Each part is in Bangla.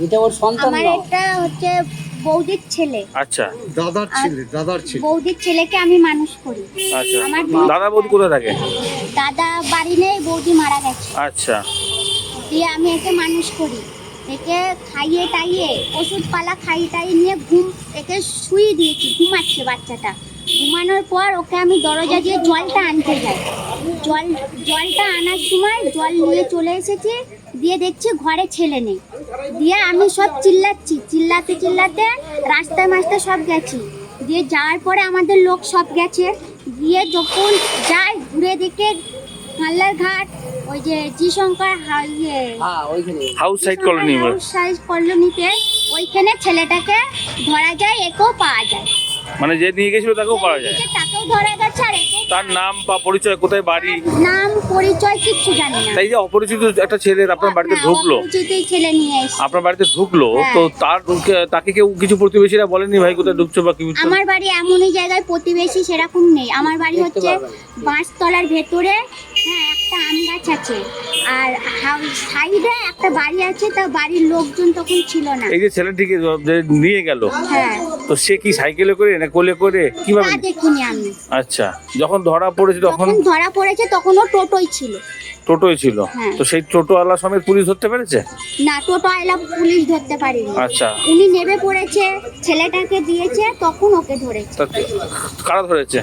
এটা ওর সন্তান আমার না একটা হচ্ছে বৌদির ছেলে। আচ্ছা। দাদার ছেলে দাদার ছেলে। বৌদির ছেলেকে আমি মানুষ করি। আচ্ছা। আমার দুই- দাদা বৌদি কোথায় থাকে? দাদা বাড়ি নেই বৌদি মারা গেছে। আচ্ছা। দিয়ে আমি একে মানুষ করি। একে খাইয়ে টাইয়ে ওষুধ পালা খাইয়ে টাইয়ে নিয়ে ঘুম একে শুয়ে দিয়েছি ঘুমাচ্ছে বাচ্চাটা। ঘুমানোর পর ওকে আমি দরজা দিয়ে জলটা আনতে যাই। জল জলটা আনার সময় জল নিয়ে চলে এসেছি। দিয়ে দেখছি ঘরে ছেলে নেই। দিয়ে আমি সব চিল্লাচ্ছি চিল্লাতে চিল্লাতে রাস্তায় মাস্তায় সব গেছি। দিয়ে যাওয়ার পরে আমাদের লোক সব গেছে। গিয়ে যখন যাই ঘুরে দেখে হাল্লার ঘাট ওই যে জি শঙ্কর ইয়ে house side colony house side কলোনিতে ওইখানে ছেলেটাকে ধরা যায় একেও পাওয়া যায়। মানে যে নিয়ে গেছিল তাকেও পাওয়া যায়। তাকেও ধরা গেছে আর তার নাম বা পরিচয় কোথায় বাড়ি? নাম পরিচয় কিচ্ছু জানি না। তাই যে অপরিচিত একটা ছেলে আপনার বাড়িতে হ্যাঁ, ঢুকলো। ছেলে নিয়ে এসে আপনার বাড়িতে ঢুকলো হ্যাঁ। তো তার তাকে কেউ কিছু প্রতিবেশীরা বলেনি ভাই কোথায় ঢুকছো বা কি আমার বাড়ি এমনই জায়গায় প্রতিবেশী সেরকম নেই। আমার বাড়ি হচ্ছে। বাঁশতলার ভেতরে হ্যাঁ একটা আম গাছ আছে। আর সাইডে একটা বাড়ি আছে তা বাড়ির লোকজন তখন ছিল না। এই যে ছেলেটিকে যে নিয়ে গেল হ্যাঁ। তো সে কি সাইকেলে করে না কোলে করে? কীভাবে? দেখিনি আমি আচ্ছা যখন ধরা পড়েছে তখন? যখন ধরা পড়েছে তখন ও টোটোই ছিল। টোটোই ছিল? হ্যাঁ। তো সেই টোটো আলা সমেত পুলিশ ধরতে পেরেছে? না টোটো আইলা পুলিশ ধরতে পারেনি। আচ্ছা। উনি নেবে পড়েছে ছেলেটাকে দিয়েছে তখন ওকে ধরেছে। তা কারা ধরেছে?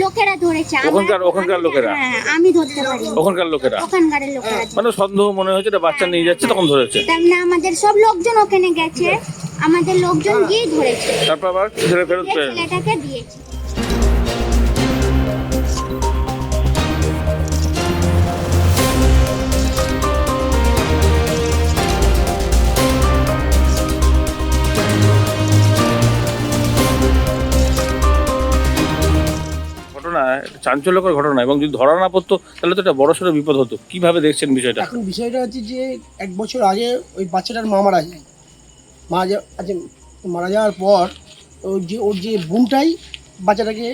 লোকেরা ধরেছে ওখানকার- ওখানকার লোকেরা? হ্যাঁ আমি ধরতে পারি ওখানকার লোকেরা? ওখানকার লোকেরা মানে সন্দেহ মনে হয়েছে এটা বাচ্চা নিয়ে যাচ্ছে তখন ধরেছে? তার না আমাদের সব লোকজন ওখানে গেছে আমাদের লোকজন গিয়ে ধরেছে। তারপর আবার ছেলে ফেরত পেয়ে ছেলেটাকে দিয়েছে। চাঞ্চল্যকর ঘটনা এবং যদি ধরা না পড়তো, তাহলে তো একটা বড় সড়ো বিপদ হতো। কীভাবে দেখছেন বিষয়টা? এখন বিষয়টা হচ্ছে যে, এক বছর আগে ওই বাচ্চাটার মা মারা যায়। মারা যা আচ্ছা মারা যাওয়ার পর ওর যে ওর যে বোনটাই বাচ্চাটাকে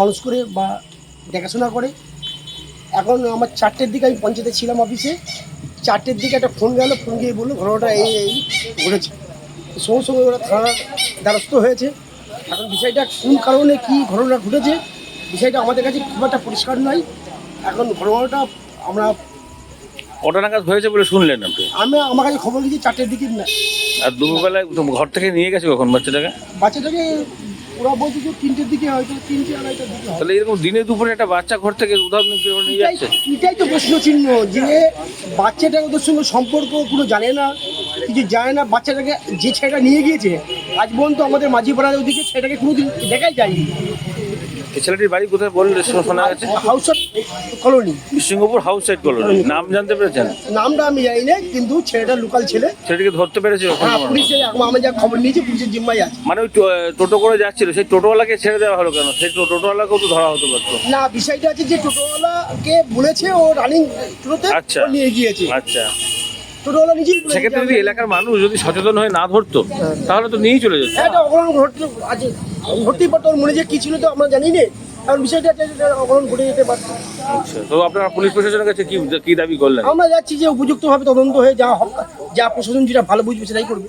মানুষ করে বা দেখাশোনা করে। এখন আমার চারটের দিকে আমি পঞ্চায়েতে ছিলাম অফিসে। চারটের দিকে একটা ফোন গেল, ফোন গিয়ে বলল, ঘটনাটা এই এই ঘটেছে। সঙ্গে সঙ্গে ওরা থানার দ্বারস্থ হয়েছে। এখন বিষয়টা কোন কারণে কি ঘটনা ঘটেছে বিষয়টা আমাদের কাছে খুব একটা পরিষ্কার নয়। এখন ঘটনাটা আমরা কটা নাগাদ হয়েছে বলে শুনলেন আপনি? আমি আমার কাছে খবর দিয়েছি চারটের দিকে না। আর দুপুরবেলায় ঘর থেকে নিয়ে গেছে কখন বাচ্চাটাকে? বাচ্চাটাকে ওরা বলছে যে তিনটের দিকে হয়তো তিনটে আড়াইটার দিকে তাহলে এরকম দিনে দুপুরে একটা বাচ্চা ঘর থেকে উধার নিয়ে যাচ্ছে? এটাই তো প্রশ্ন চিহ্ন যে বাচ্চাটা ওদের সঙ্গে সম্পর্ক কোনো জানে না কিছু জানে না বাচ্চাটাকে যে ছেলেটা নিয়ে গিয়েছে আজ পর্যন্ত আমাদের মাঝি পাড়ার ওদিকে ছেলেটাকে কোনোদিন দেখাই যায়নি। এই ছেলেটির বাড়ি কোথায় বললে শোনা গেছে? House colony Singapore house side colony নাম জানতে পেরেছেন? নামটা আমি জানি না কিন্তু ছেলেটা লোকাল ছেলে। ছেলেটিকে ধরতে পেরেছে হ্যাঁ পুলিশে আমি যা খবর নিয়েছি পুলিশের জিম্মাই আছে। মানে ওই টোটো করে যাচ্ছিল সেই টোটোওয়ালাকে ছেড়ে দেওয়া হলো কেন? সেই টোটোওয়ালাকেও তো ধরা হতে পারতো না বিষয়টা আছে যে টোটোওয়ালাকে বলেছে ও রানিং টোটোতে আচ্ছা। নিয়ে গিয়েছে। আচ্ছা। টোটোওয়ালা নিজেই সেক্ষেত্রে যদি এলাকার মানুষ যদি সচেতন হয়ে না ধরতো তাহলে তো নিয়েই চলে যেত। ঘটতে আছে। ঘটতেই পারতো মনে যে কি ছিল তো আমরা জানি না কারণ বিষয়টা অপহরণ ঘটে যেতে পারতো আচ্ছা তো আপনারা পুলিশ প্রশাসনের কাছে কি কি দাবি করলেন? আমরা যাচ্ছি যে উপযুক্তভাবে তদন্ত হয়ে যা হক যা প্রশাসন যেটা ভালো বুঝবে সেটাই করবে।